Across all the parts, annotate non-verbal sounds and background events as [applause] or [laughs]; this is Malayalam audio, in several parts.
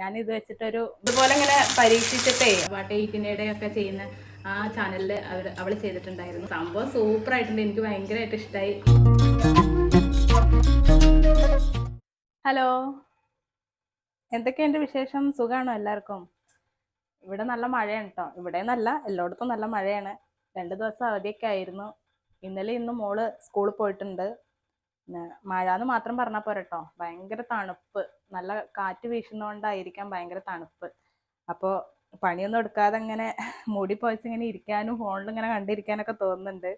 ഞാൻ ഇത് വെച്ചിട്ടൊരു ഇതുപോലെ ഇങ്ങനെ പരീക്ഷിച്ചിട്ടേ പാട്ട് എയ്റ്റിന്റെ ഒക്കെ ചെയ്യുന്ന ആ ചാനലിൽ അവർ അവൾ ചെയ്തിട്ടുണ്ടായിരുന്നു. സംഭവം സൂപ്പർ ആയിട്ടുണ്ട് എനിക്ക് ഭയങ്കരമായിട്ട് ഇഷ്ടമായി ഹലോ. എന്തൊക്കെയുണ്ട് വിശേഷം? സുഖമാണോ എല്ലാവർക്കും? ഇവിടെ നല്ല മഴയാണ് കേട്ടോ ഇവിടെ നല്ല എല്ലായിടത്തും നല്ല മഴയാണ്. രണ്ട് ദിവസം അവധിയൊക്കെ ആയിരുന്നു. ഇന്നലെ ഇന്ന് മോൾ സ്കൂളിൽ പോയിട്ടുണ്ട്. മഴ എന്ന് മാത്രം പറഞ്ഞാൽ പോരട്ടോ. ഭയങ്കര തണുപ്പ്. നല്ല കാറ്റ് വീശുന്നതുകൊണ്ടായിരിക്കാം ഭയങ്കര തണുപ്പ്. അപ്പോൾ പണിയൊന്നും എടുക്കാതെ ഇങ്ങനെ [laughs] മുടി പോയിച്ച് ഇങ്ങനെ ഇരിക്കാനും ഫോണിൽ ഇങ്ങനെ കണ്ടിരിക്കാനൊക്കെ തോന്നുന്നുണ്ട്.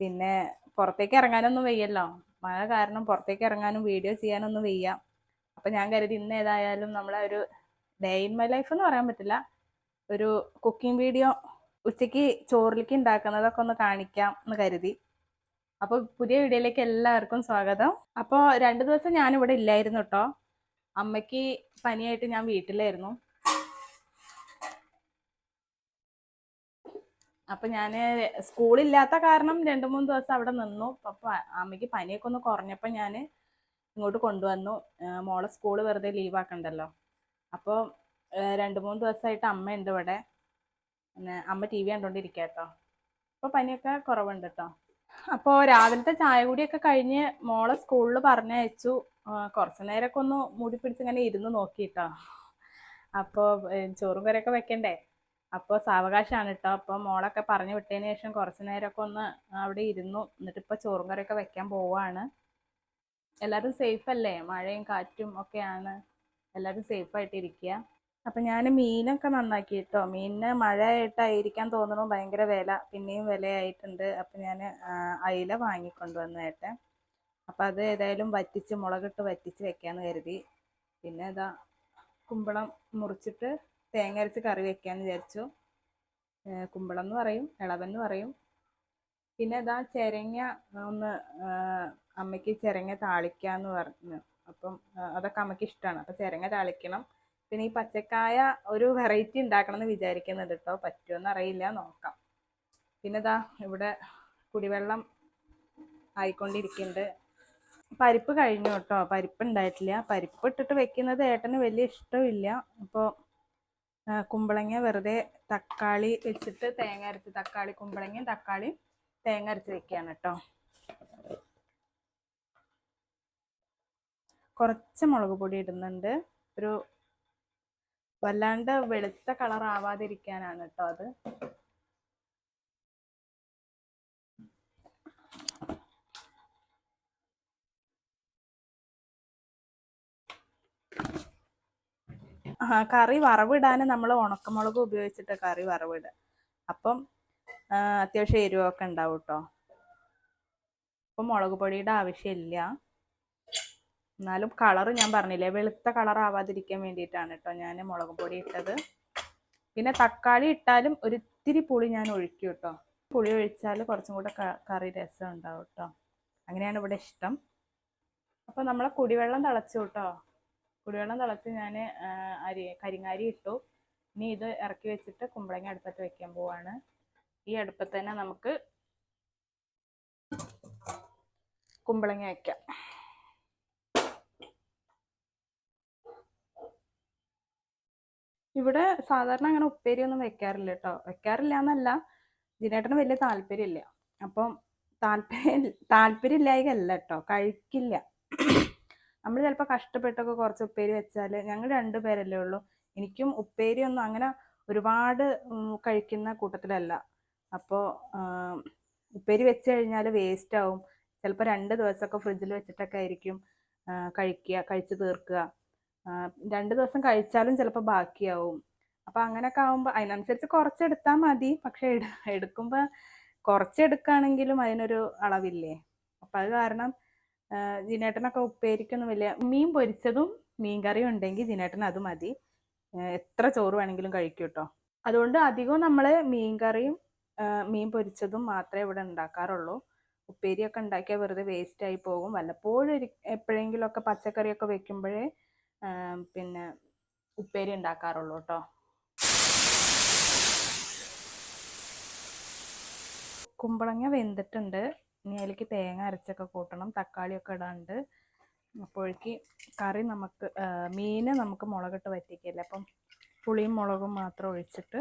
പിന്നെ പുറത്തേക്ക് ഇറങ്ങാനൊന്നും വയ്യല്ലോ. മഴ കാരണം പുറത്തേക്ക് ഇറങ്ങാനും വീഡിയോ ചെയ്യാനൊന്നും വയ്യ. അപ്പം ഞാൻ കരുതി ഇന്ന് ഏതായാലും നമ്മളെ ഒരു ഡേ ഇൻ മൈ ലൈഫ് എന്ന് പറയാൻ പറ്റില്ല. ഒരു കുക്കിംഗ് വീഡിയോ ഉച്ചയ്ക്ക് ചോറിലേക്ക് ഉണ്ടാക്കുന്നതൊക്കെ ഒന്ന് കാണിക്കാം എന്ന് കരുതി. അപ്പോൾ പുതിയ വീഡിയോയിലേക്ക് എല്ലാവർക്കും സ്വാഗതം. അപ്പോൾ രണ്ട് ദിവസം ഞാനിവിടെ ഇല്ലായിരുന്നു കേട്ടോ അമ്മയ്ക്ക് പനിയായിട്ട് ഞാൻ വീട്ടിലായിരുന്നു. അപ്പൊ ഞാൻ സ്കൂളില്ലാത്ത കാരണം രണ്ട് മൂന്ന് ദിവസം അവിടെ നിന്നു. അപ്പൊ അമ്മയ്ക്ക് പനിയൊക്കെ ഒന്ന് കുറഞ്ഞപ്പോൾ ഞാൻ ഇങ്ങോട്ട് കൊണ്ടുവന്നു. മോളെ സ്കൂൾ വെറുതെ ലീവ് ആക്കണ്ടല്ലോ. അപ്പോൾ രണ്ട് മൂന്ന് ദിവസമായിട്ട് അമ്മ ഉണ്ട് ഇവിടെ അമ്മ ടി വി കണ്ടോണ്ടിരിക്കുക കേട്ടോ അപ്പോൾ പനിയൊക്കെ കുറവുണ്ട് കേട്ടോ അപ്പോൾ രാവിലത്തെ ചായ കൂടിയൊക്കെ കഴിഞ്ഞ് മോളെ സ്കൂളിൽ പറഞ്ഞയച്ചു. കുറച്ച് നേരമൊക്കെ ഒന്ന് മുടി പിടിച്ച് ഇങ്ങനെ ഇരുന്ന് നോക്കിട്ടോ അപ്പോൾ ചോറും കറിയൊക്കെ വെക്കണ്ടേ? അപ്പോൾ സാവകാശമാണ് കേട്ടോ അപ്പോൾ മോളൊക്കെ പറഞ്ഞു വിട്ടതിന് ശേഷം കുറച്ച് നേരമൊക്കെ ഒന്ന് അവിടെ ഇരുന്നു. എന്നിട്ട് ഇപ്പോൾ ചോറും കറിയൊക്കെ വെക്കാൻ പോവാണ്. എല്ലാവരും സേഫ് അല്ലേ? മഴയും കാറ്റും ഒക്കെയാണ്. എല്ലാവരും സേഫ് ആയിട്ട് ഇരിക്കുക അപ്പം ഞാൻ മീനൊക്കെ നന്നാക്കി കേട്ടോ മീനിന് മഴയായിട്ടായിരിക്കാൻ തോന്നുന്നു ഭയങ്കര വില. പിന്നെയും വിലയായിട്ടുണ്ട്. അപ്പം ഞാൻ അയില വാങ്ങിക്കൊണ്ടുവന്നു ഏട്ടൻ അപ്പം അത് ഏതായാലും വറ്റിച്ച് മുളകിട്ട് വറ്റിച്ച് വെക്കാന്ന് കരുതി. പിന്നെ ഇതാ കുമ്പളം മുറിച്ചിട്ട് തേങ്ങ അരച്ച് കറി വെക്കാന്ന് വിചാരിച്ചു. കുമ്പളം എന്ന് പറയും ഇളവൻ എന്ന് പറയും. പിന്നെ ഇതാ ചെരങ്ങ ഒന്ന് അമ്മയ്ക്ക് ചെരങ്ങ താളിക്കാന്ന് പറഞ്ഞു. അപ്പം അതൊക്കെ അമ്മയ്ക്ക് ഇഷ്ടമാണ് അപ്പം ചെരങ്ങ താളിക്കണം. പിന്നെ ഈ പച്ചക്കായ ഒരു വെറൈറ്റി ഉണ്ടാക്കണം എന്ന് വിചാരിക്കുന്നുണ്ട് കേട്ടോ പറ്റുമെന്ന് അറിയില്ല. നോക്കാം. പിന്നെ ഇതാ ഇവിടെ കുടിവെള്ളം ആയിക്കൊണ്ടിരിക്കുന്നുണ്ട്. പരിപ്പ് കഴിഞ്ഞു കേട്ടോ പരിപ്പ് ഉണ്ടായിട്ടില്ല. പരിപ്പ് ഇട്ടിട്ട് വെക്കുന്നത് ഏട്ടന് വലിയ ഇഷ്ടമില്ല. അപ്പോൾ കുമ്പളങ്ങ വെറുതെ തക്കാളി വെച്ചിട്ട് തേങ്ങ അരച്ച് തക്കാളി കുമ്പളങ്ങയും തക്കാളിയും തേങ്ങ അരച്ച് വെക്കുകയാണ് കേട്ടോ കുറച്ച് മുളക് പൊടി ഇടുന്നുണ്ട്. ഒരു വല്ലാണ്ട് വെളുത്ത കളർ ആവാതിരിക്കാനാണ് കേട്ടോ അത്. കറി വറവിടാൻ നമ്മൾ ഉണക്കമുളക് ഉപയോഗിച്ചിട്ട് കറി വറവിടുക. അപ്പം അത്യാവശ്യം എരിവൊക്കെ ഉണ്ടാവും കേട്ടോ. അപ്പം മുളക് പൊടിയുടെ ആവശ്യമില്ല. എന്നാലും കളർ ഞാൻ പറഞ്ഞില്ലേ വെളുത്ത കളർ ആവാതിരിക്കാൻ വേണ്ടിയിട്ടാണ് കേട്ടോ ഞാൻ മുളക് പൊടി ഇട്ടത്. പിന്നെ തക്കാളി ഇട്ടാലും ഒരിത്തിരി പുളി ഞാൻ ഒഴിക്കും കേട്ടോ പുളി ഒഴിച്ചാൽ കുറച്ചും കൂടെ കറി രസം ഉണ്ടാവും കേട്ടോ അങ്ങനെയാണ് ഇവിടെ ഇഷ്ടം. അപ്പോൾ നമ്മൾ കുടിവെള്ളം തിളച്ചു കേട്ടോ കുടിവെള്ളം തിളച്ച് ഞാൻ അരി കരിങ്ങാരി ഇട്ടു. ഇനി ഇത് ഇറക്കി വെച്ചിട്ട് കുമ്പളങ്ങ അടുപ്പത്ത് വെക്കാൻ പോവാണ്. ഈ അടുപ്പത്ത് തന്നെ നമുക്ക് കുമ്പളങ്ങ വെക്കാം. ഇവിടെ സാധാരണ അങ്ങനെ ഉപ്പേരി ഒന്നും വെക്കാറില്ല കേട്ടോ വെക്കാറില്ല എന്നല്ല ജിനേട്ടന് വലിയ താല്പര്യമില്ല അപ്പം താല്പര്യം താല്പര്യമില്ലായകല്ല കേട്ടോ കഴിക്കില്ല. നമ്മൾ ചിലപ്പോൾ കഷ്ടപ്പെട്ടൊക്കെ കുറച്ച് ഉപ്പേരി വെച്ചാൽ ഞങ്ങൾ രണ്ടുപേരല്ലേ ഉള്ളൂ. എനിക്കും ഉപ്പേരി ഒന്നും അങ്ങനെ ഒരുപാട് കഴിക്കുന്ന കൂട്ടത്തിലല്ല. അപ്പോൾ ഉപ്പേരി വെച്ച് കഴിഞ്ഞാൽ വേസ്റ്റ് ആവും ചിലപ്പോൾ രണ്ട് ദിവസമൊക്കെ ഫ്രിഡ്ജിൽ വെച്ചിട്ടൊക്കെ ആയിരിക്കും കഴിക്കുക കഴിച്ച് തീർക്കുക. രണ്ട് ദിവസം കഴിച്ചാലും ചിലപ്പോൾ ബാക്കിയാവും. അപ്പോൾ അങ്ങനെയൊക്കെ ആകുമ്പോൾ അതിനനുസരിച്ച് കുറച്ചെടുത്താൽ മതി. പക്ഷേ എടുക്കുമ്പോൾ കുറച്ചെടുക്കുകയാണെങ്കിലും അതിനൊരു അളവില്ലേ? അപ്പം അത് കാരണം ജിനേട്ടനൊക്കെ ഉപ്പേരിക്കൊന്നും വലിയ മീൻ പൊരിച്ചതും മീൻ കറിയും ഉണ്ടെങ്കിൽ ജിനേട്ടൻ അത് മതി. എത്ര ചോറ് വേണമെങ്കിലും കഴിക്കും കേട്ടോ. അതുകൊണ്ട് അധികവും നമ്മൾ മീൻ കറിയും മീൻ പൊരിച്ചതും മാത്രമേ ഇവിടെ ഉണ്ടാക്കാറുള്ളൂ. ഉപ്പേരിയൊക്കെ ഉണ്ടാക്കിയാൽ വെറുതെ വേസ്റ്റായി പോകും. വല്ലപ്പോഴും എപ്പോഴെങ്കിലുമൊക്കെ പച്ചക്കറിയൊക്കെ വെക്കുമ്പോഴേ പിന്നെ ഉപ്പേരി ഉണ്ടാക്കാറുള്ളൂ കേട്ടോ. കുമ്പളങ്ങ വെന്തിട്ടുണ്ട്. ഇനി അതിലേക്ക് തേങ്ങ അരച്ചൊക്കെ കൂട്ടണം. തക്കാളിയൊക്കെ ഇടാണ്ട്. അപ്പോഴേക്ക് കറി നമുക്ക് മീൻ നമുക്ക് മുളകിട്ട് വറ്റിക്കില്ല. അപ്പം പുളിയും മുളകും മാത്രം ഒഴിച്ചിട്ട്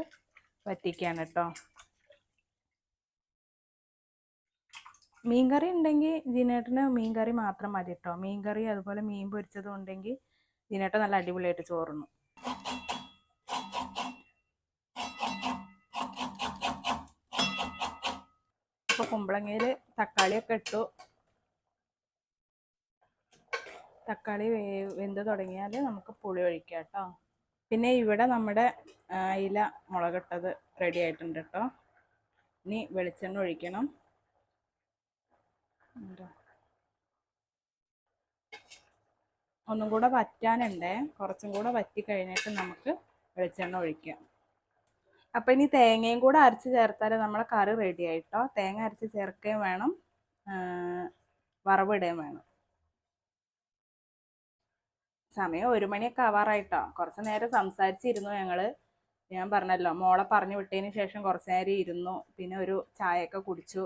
വറ്റിക്കാണ് കേട്ടോ. മീൻകറി ഉണ്ടെങ്കിൽ ജിനേട്ടന് മീൻകറി മാത്രം മതി കേട്ടോ. മീൻകറി അതുപോലെ മീൻ പൊരിച്ചതും ഉണ്ടെങ്കിൽ ജിനേട്ടൻ നല്ല അടിപൊളിയായിട്ട് ചോറുന്നു ഇപ്പൊ കുമ്പളങ്ങയിൽ തക്കാളിയൊക്കെ ഇട്ടു. തക്കാളി വേ വെന്ത് തുടങ്ങിയാൽ നമുക്ക് പുളി ഒഴിക്കാം കേട്ടോ. പിന്നെ ഇവിടെ നമ്മുടെ ഇല മുളകിട്ടത് റെഡി ആയിട്ടുണ്ട് കേട്ടോ. ഇനി വെളിച്ചെണ്ണ ഒഴിക്കണം. എന്താ? ഒന്നും കൂടെ വറ്റാനുണ്ടേ. കുറച്ചും കൂടെ വറ്റി കഴിഞ്ഞിട്ട് നമുക്ക് വെളിച്ചെണ്ണ ഒഴിക്കാം അപ്പം ഇനി തേങ്ങയും കൂടെ അരച്ച് ചേർത്താൽ നമ്മളെ കറി റെഡി ആയിട്ടോ? തേങ്ങ അരച്ച് ചേർക്കുകയും വേണം. വറവിടുകയും വേണം. സമയം ഒരു മണിയൊക്കെ ആവാറായിട്ടോ? കുറച്ച് നേരം സംസാരിച്ചിരുന്നു ഞങ്ങൾ ഞാൻ പറഞ്ഞല്ലോ മോളെ പറഞ്ഞു വിട്ടതിന് ശേഷം കുറച്ച് നേരം ഇരുന്നു. പിന്നെ ഒരു ചായയൊക്കെ കുടിച്ചു.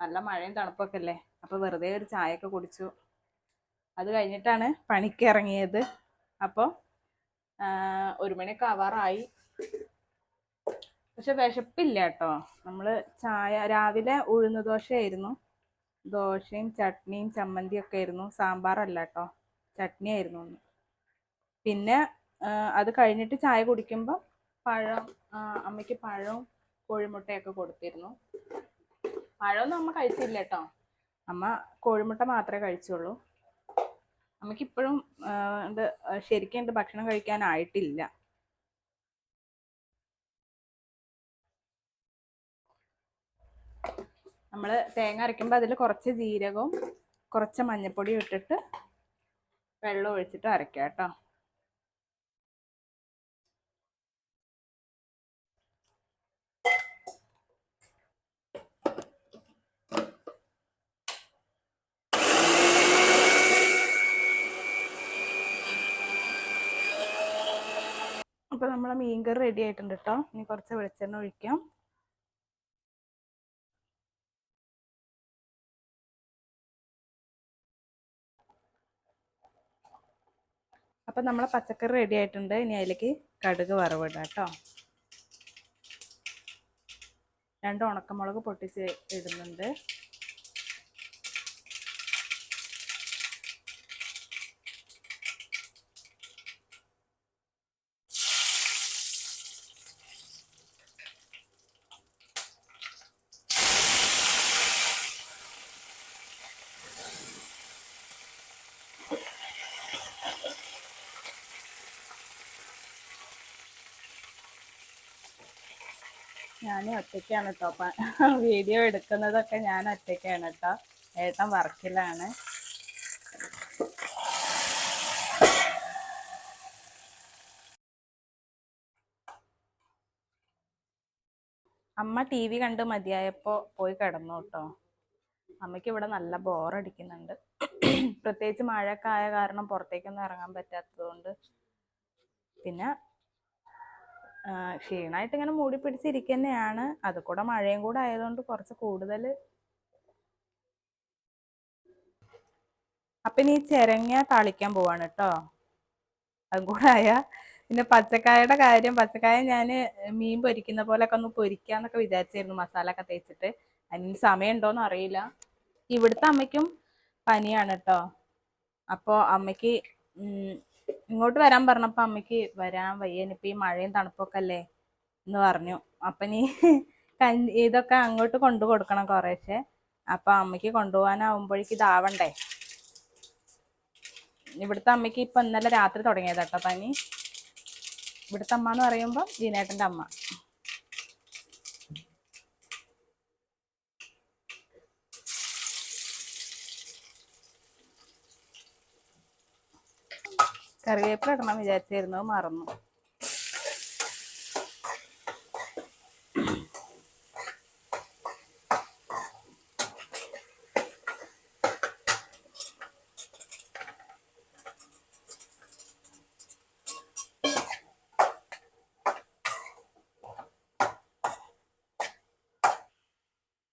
നല്ല മഴയും തണുപ്പൊക്കെ അല്ലേ? അപ്പോൾ വെറുതെ ഒരു ചായയൊക്കെ കുടിച്ചു. അത് കഴിഞ്ഞിട്ടാണ് പണിക്ക് ഇറങ്ങിയത്. അപ്പോൾ ഒരു മണിയൊക്കെ ആവാറായി. പക്ഷെ വിശപ്പില്ല കേട്ടോ. നമ്മൾ ചായ രാവിലെ ഉഴുന്ന ദോശയായിരുന്നു. ദോശയും ചട്നിയും ചമ്മന്തിയൊക്കെ ആയിരുന്നു. സാമ്പാറല്ല കേട്ടോ. ചട്നി ആയിരുന്നു ഒന്ന്. പിന്നെ അത് കഴിഞ്ഞിട്ട് ചായ കുടിക്കുമ്പോൾ പഴം അമ്മയ്ക്ക് പഴവും കോഴിമുട്ടയൊക്കെ കൊടുത്തിരുന്നു. പഴമൊന്നും അമ്മ കഴിച്ചില്ല കേട്ടോ. അമ്മ കോഴിമുട്ട മാത്രമേ കഴിച്ചുള്ളൂ. ഇത് ശരിക്കും ഭക്ഷണം കഴിക്കാനായിട്ടില്ല. നമ്മൾ തേങ്ങ അരയ്ക്കുമ്പോൾ അതിൽ കുറച്ച് ജീരകവും കുറച്ച് മഞ്ഞൾപ്പൊടിയും ഇട്ടിട്ട് വെള്ളം ഒഴിച്ചിട്ട് അരയ്ക്കാം കേട്ടോ നമ്മളെ മീൻകറി റെഡി ആയിട്ടുണ്ട് കേട്ടോ ഇനി കുറച്ച് വെളിച്ചെണ്ണ ഒഴിക്കാം. അപ്പം നമ്മളെ പച്ചക്കറി റെഡി ആയിട്ടുണ്ട്. ഇനി അതിലേക്ക് കടുക് വറവിടാം കേട്ടോ രണ്ട് ഉണക്കമുളക് പൊട്ടിച്ച് ഇടുന്നുണ്ട്. ഞാൻ ഒറ്റയ്ക്കാണ് കേട്ടോ വീഡിയോ എടുക്കുന്നതൊക്കെ ഞാൻ ഒറ്റയ്ക്കാണ് കേട്ടോ ഏട്ടൻ വർക്കിലാണ്. അമ്മ ടി വി കണ്ട് മതിയായപ്പോൾ പോയി കിടന്നു കേട്ടോ അമ്മയ്ക്ക് ഇവിടെ നല്ല ബോറടിക്കുന്നുണ്ട് പ്രത്യേകിച്ച് മഴയൊക്കെ ആയ കാരണം പുറത്തേക്കൊന്നും ഇറങ്ങാൻ പറ്റാത്തതുകൊണ്ട് പിന്നെ ക്ഷീണമായിട്ട് ഇങ്ങനെ മൂടി പിടിച്ചിരിക്കുന്നതാണ് അത് കൂടെ മഴയും കൂടെ ആയതുകൊണ്ട് കുറച്ച് കൂടുതൽ അപ്പൊ ഇനി ചിരങ്ങ താളിക്കാൻ പോവാണ് കേട്ടോ അതും കൂടെ ആയ പിന്നെ പച്ചക്കായയുടെ കാര്യം പച്ചക്കായ ഞാൻ മീൻ പൊരിക്കുന്ന പോലെയൊക്കെ ഒന്ന് പൊരിക്കാന്നൊക്കെ വിചാരിച്ചായിരുന്നു മസാല ഒക്കെ തേച്ചിട്ട്. അതിന് സമയം ഉണ്ടോന്ന് അറിയില്ല. ഇവിടുത്തെ അമ്മയ്ക്കും പനിയാണ് കേട്ടോ അപ്പോൾ അമ്മയ്ക്ക് ഇങ്ങോട്ട് വരാൻ പറഞ്ഞപ്പോൾ അമ്മയ്ക്ക് വരാൻ വയ്യ ഇനിയിപ്പോൾ ഈ മഴയും തണുപ്പൊക്കെ അല്ലേ എന്ന് പറഞ്ഞു. അപ്പം നീ ഇതൊക്കെ അങ്ങോട്ട് കൊണ്ടു കൊടുക്കണം കുറേശ്ശെ. അപ്പം അമ്മയ്ക്ക് കൊണ്ടുപോകാനാവുമ്പോഴേക്ക് ഇതാവണ്ടേ ഇവിടുത്തെ അമ്മയ്ക്ക് ഇപ്പം ഇന്നലെ രാത്രി തുടങ്ങിയതാട്ടോ പനി. ഇവിടുത്തെ അമ്മ എന്ന് പറയുമ്പോൾ ജീനേട്ടന്റെ അമ്മ. കറിവേപ്പില ഇടണം വിചാരിച്ചിരുന്നു മറന്നു.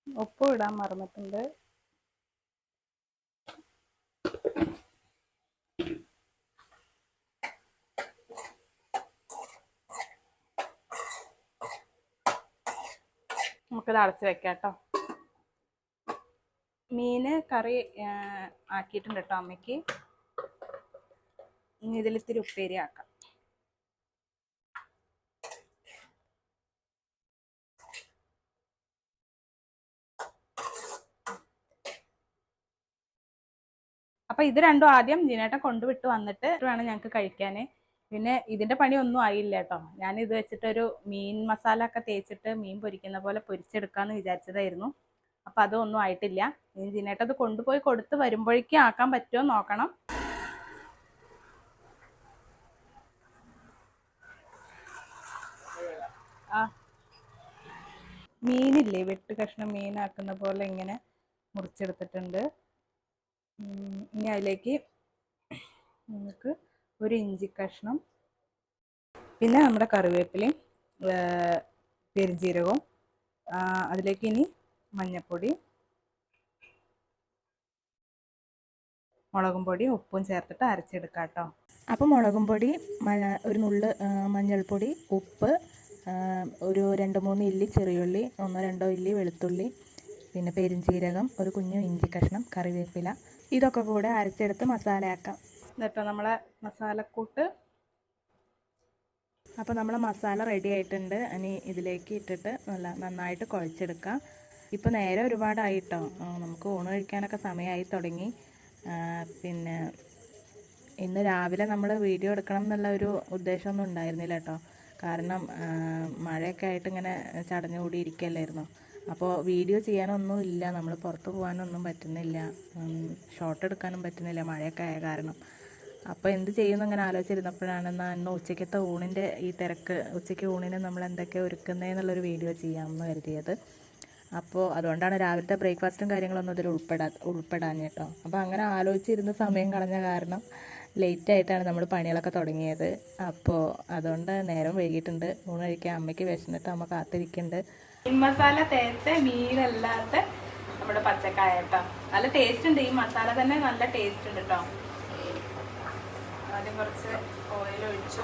ഉപ്പ് ഇടാൻ മറന്നിട്ടുണ്ട്. നമുക്കിത് അടച്ച് വെക്കാം കേട്ടോ. മീന് കറി ആക്കിയിട്ടുണ്ട് കേട്ടോ അമ്മയ്ക്ക്. ഇനി ഇതിൽ ഇത്തിരി ഉപ്പേരി ആക്കാം. അപ്പൊ ഇത് രണ്ടും ആദ്യം ജീനേട്ടൻ കൊണ്ടുവിട്ട് വന്നിട്ട് വേണം ഞങ്ങൾക്ക് കഴിക്കാന്. പിന്നെ ഇതിന്റെ പണി ഒന്നും ആയില്ല കേട്ടോ. ഞാൻ ഇത് വെച്ചിട്ടൊരു മീൻ മസാല ഒക്കെ തേച്ചിട്ട് മീൻ പൊരിക്കുന്ന പോലെ പൊരിച്ചെടുക്കാന്ന് വിചാരിച്ചതായിരുന്നു. അപ്പൊ അതൊന്നും ആയിട്ടില്ല. ജിനേട്ടൻ അത് കൊണ്ടുപോയി കൊടുത്ത് വരുമ്പോഴേക്കും ആക്കാൻ പറ്റുമോ നോക്കണം. ആ. മീനില്ലേ വെട്ട് കഷ്ണം മീനാക്കുന്ന പോലെ ഇങ്ങനെ മുറിച്ചെടുത്തിട്ടുണ്ട്. ഇനി അതിലേക്ക് നമുക്ക് ഒരു ഇഞ്ചി കഷ്ണം പിന്നെ നമ്മുടെ കറിവേപ്പിലയും പെരുജീരകവും അതിലേക്ക് ഇനി മഞ്ഞൾപ്പൊടി മുളകും പൊടി ഉപ്പും ചേർത്തിട്ട് അരച്ചെടുക്കാം കേട്ടോ. അപ്പോൾ മുളകും പൊടി ഒരു നുള്ള് മഞ്ഞൾപ്പൊടി ഉപ്പ് ഒരു രണ്ട് മൂന്ന് ഇല്ലി ചെറിയുള്ളി ഒന്നോ രണ്ടോ ഇല്ലി വെളുത്തുള്ളി പിന്നെ പെരിഞ്ചീരകം ഒരു കുഞ്ഞു ഇഞ്ചി കഷ്ണം കറിവേപ്പില ഇതൊക്കെ കൂടെ അരച്ചെടുത്ത് മസാലയാക്കാം. എന്നിട്ടോ നമ്മളെ മസാലക്കൂട്ട് അപ്പോൾ നമ്മളെ മസാല റെഡി ആയിട്ടുണ്ട്. ഇനി ഇതിലേക്ക് ഇട്ടിട്ട് നല്ല നന്നായിട്ട് കുഴച്ചെടുക്കാം. ഇപ്പോൾ നേരെ ഒരുപാടായിട്ടോ? നമുക്ക് ഊണ് കഴിക്കാനൊക്കെ സമയമായി തുടങ്ങി. പിന്നെ ഇന്ന് രാവിലെ നമ്മൾ വീഡിയോ എടുക്കണം എന്നുള്ള ഒരു ഉദ്ദേശമൊന്നും ഉണ്ടായിരുന്നില്ല കേട്ടോ. കാരണം മഴയൊക്കെ ആയിട്ട് ഇങ്ങനെ ചടഞ്ഞുകൂടി ഇരിക്കല്ലായിരുന്നു അപ്പോൾ വീഡിയോ ചെയ്യാനൊന്നും ഇല്ല. നമ്മൾ പുറത്ത് പോകാനൊന്നും പറ്റുന്നില്ല. ഷോട്ട് എടുക്കാനും പറ്റുന്നില്ല. മഴയൊക്കെ ആയ കാരണം. അപ്പോൾ എന്ത് ചെയ്യുമെന്ന് അങ്ങനെ ആലോചിച്ചിരുന്നപ്പോഴാണ് എന്നാൽ ഇന്ന് ഉച്ചയ്ക്കത്തെ ഊണിന്റെ ഈ തിരക്ക് ഉച്ചയ്ക്ക് ഊണിന് നമ്മൾ എന്തൊക്കെ ഒരുക്കുന്നതെന്നുള്ളൊരു വീഡിയോ ചെയ്യാമെന്ന് കരുതിയത്. അപ്പോൾ അതുകൊണ്ടാണ് രാവിലത്തെ ബ്രേക്ക്ഫാസ്റ്റും കാര്യങ്ങളൊന്നും ഇതിൽ ഉൾപ്പെടാ ഉൾപ്പെടാൻ കേട്ടോ അപ്പോൾ അങ്ങനെ ആലോചിച്ചിരുന്ന സമയം കളഞ്ഞ കാരണം ലേറ്റ് ആയിട്ടാണ് നമ്മൾ പണികളൊക്കെ തുടങ്ങിയത്. അപ്പോൾ അതുകൊണ്ട് നേരം വൈകിട്ടുണ്ട്. ഊണ് കഴിക്കാൻ അമ്മയ്ക്ക് വിശന്നിട്ട് അമ്മ കാത്തിരിക്കുന്നുണ്ട് മസാല തേച്ച മീനല്ലാത്ത നമ്മുടെ പച്ചക്കായ കേട്ടോ നല്ല ടേസ്റ്റ് ഉണ്ട്. ഈ മസാല തന്നെ നല്ല ടേസ്റ്റ് ഉണ്ട് കേട്ടോ ആദ്യം കുറച്ച് ഓയിൽ ഒഴിച്ചു.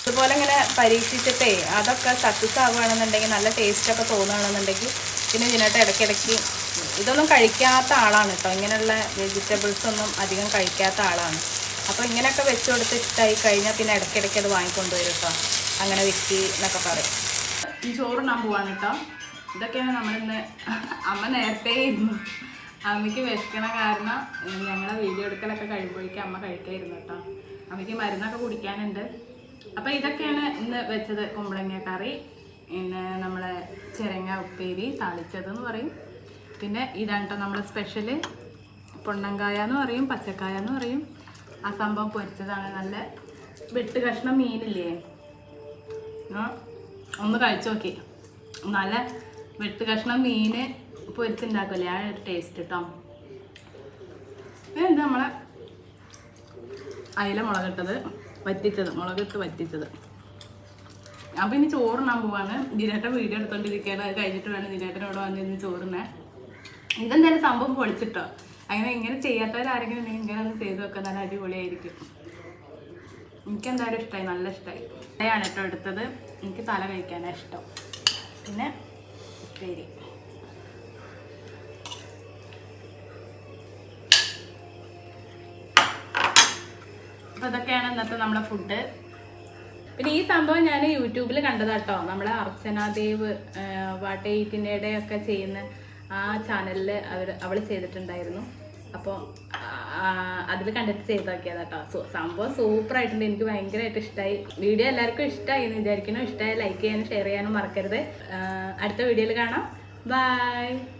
ഇതുപോലെ ഇങ്ങനെ പരീക്ഷിച്ചിട്ടേ അതൊക്കെ സക്സസ് ആവുകയാണെന്നുണ്ടെങ്കിൽ നല്ല ടേസ്റ്റ് ഒക്കെ തോന്നുകയാണെന്നുണ്ടെങ്കിൽ പിന്നെ ഇതിനായിട്ട് ഇടയ്ക്കിടയ്ക്ക് ഇതൊന്നും കഴിക്കാത്ത ആളാണ് കേട്ടോ ഇങ്ങനെയുള്ള വെജിറ്റബിൾസ് ഒന്നും അധികം കഴിക്കാത്ത ആളാണ്. അപ്പോൾ ഇങ്ങനെയൊക്കെ വെച്ച് കൊടുത്ത് ഇഷ്ടമായി കഴിഞ്ഞാൽ പിന്നെ ഇടയ്ക്കിടയ്ക്ക് അത് വാങ്ങിക്കൊണ്ടുവരും കേട്ടോ അങ്ങനെ വിക്കി എന്നൊക്കെ പറയും. ഈ ചോറുണ്ണാൻ പോവാണ് കേട്ടോ ഇതൊക്കെയാണ് നമ്മളിന്ന് അമ്മ നേരത്തെ ഇരുന്നു അമ്മയ്ക്ക് വിശക്കണ കാരണം ഞങ്ങളുടെ വീഡിയോ എടുക്കലൊക്കെ കഴിയുമ്പോഴേക്കും അമ്മ കഴിക്കായിരുന്നു കേട്ടോ അമ്മയ്ക്ക് മരുന്നൊക്കെ കുടിക്കാനുണ്ട്. അപ്പോൾ ഇതൊക്കെയാണ് ഇന്ന് വെച്ചത് കുമ്പളങ്ങ കറി. പിന്നെ നമ്മളെ ചിരങ്ങ ഉപ്പേരി താളിച്ചത് എന്ന് പറയും. പിന്നെ ഇതാണ് കേട്ടോ നമ്മുടെ സ്പെഷ്യൽ പൊണ്ണങ്കായ എന്ന് പറയും പച്ചക്കായ എന്ന് പറയും ആ സംഭവം പൊരിച്ചതാണ്. നല്ല വെട്ട് കഷ്ണം മീനില്ലേ? ഒന്ന് കഴിച്ചു നോക്കി. നല്ല വെട്ട് കഷ്ണം മീന് പൊരിച്ചുണ്ടാക്കില്ലേ ആ ഒരു ടേസ്റ്റ് കേട്ടോ ഇത് നമ്മളെ അയില മുളകിട്ടത് വറ്റിച്ചത്. മുളകിട്ട് വറ്റിച്ചത്. അപ്പം ഇനി ചോറുണ്ണാൻ പോവാണ്. ദിനേട്ടൻ വീഡിയോ എടുത്തോണ്ടിരിക്കുകയാണ്. അത് കഴിഞ്ഞിട്ട് വേണം ദിനേട്ടനോട് വന്നിരുന്ന് ചോറുണ്ണാൻ ഇതെന്തായാലും സംഭവം പൊളിച്ചിട്ടോ? അങ്ങനെ ഇങ്ങനെ ചെയ്യാത്തവരാരെങ്കിലും ഇങ്ങനെ ഒന്ന് ചെയ്ത് വെക്കാൻ നല്ല അടിപൊളിയായിരിക്കും. എനിക്കെന്തായാലും ഇഷ്ടമായി നല്ല ഇഷ്ടമായി തലയാണ് കേട്ടോ എടുത്തത്. എനിക്ക് തല കഴിക്കാനാണ് ഇഷ്ടം. പിന്നെ ശരി അപ്പൊ ഇതൊക്കെയാണ് ഇന്നത്തെ നമ്മുടെ ഫുഡ്. പിന്നെ ഈ സംഭവം ഞാൻ യൂട്യൂബിൽ കണ്ടതാട്ടോ നമ്മളെ അർച്ചനാദേവ് വാട്ടേറ്റിന്റെ ഒക്കെ ചെയ്യുന്ന ആ ചാനലിൽ അവർ അവൾ ചെയ്തിട്ടുണ്ടായിരുന്നു. അപ്പോൾ അതിൽ കണ്ടിട്ട് ചെയ്ത് കേട്ടോ സോ സംഭവം സൂപ്പർ ആയിട്ടുണ്ട് എനിക്ക് ഭയങ്കരമായിട്ട് ഇഷ്ടമായി വീഡിയോ എല്ലാവർക്കും ഇഷ്ടമായി എന്ന് വിചാരിക്കുന്നു. ഇഷ്ടമായി ലൈക്ക് ചെയ്യാനും ഷെയർ ചെയ്യാനും മറക്കരുത്. അടുത്ത വീഡിയോയിൽ കാണാം. ബൈ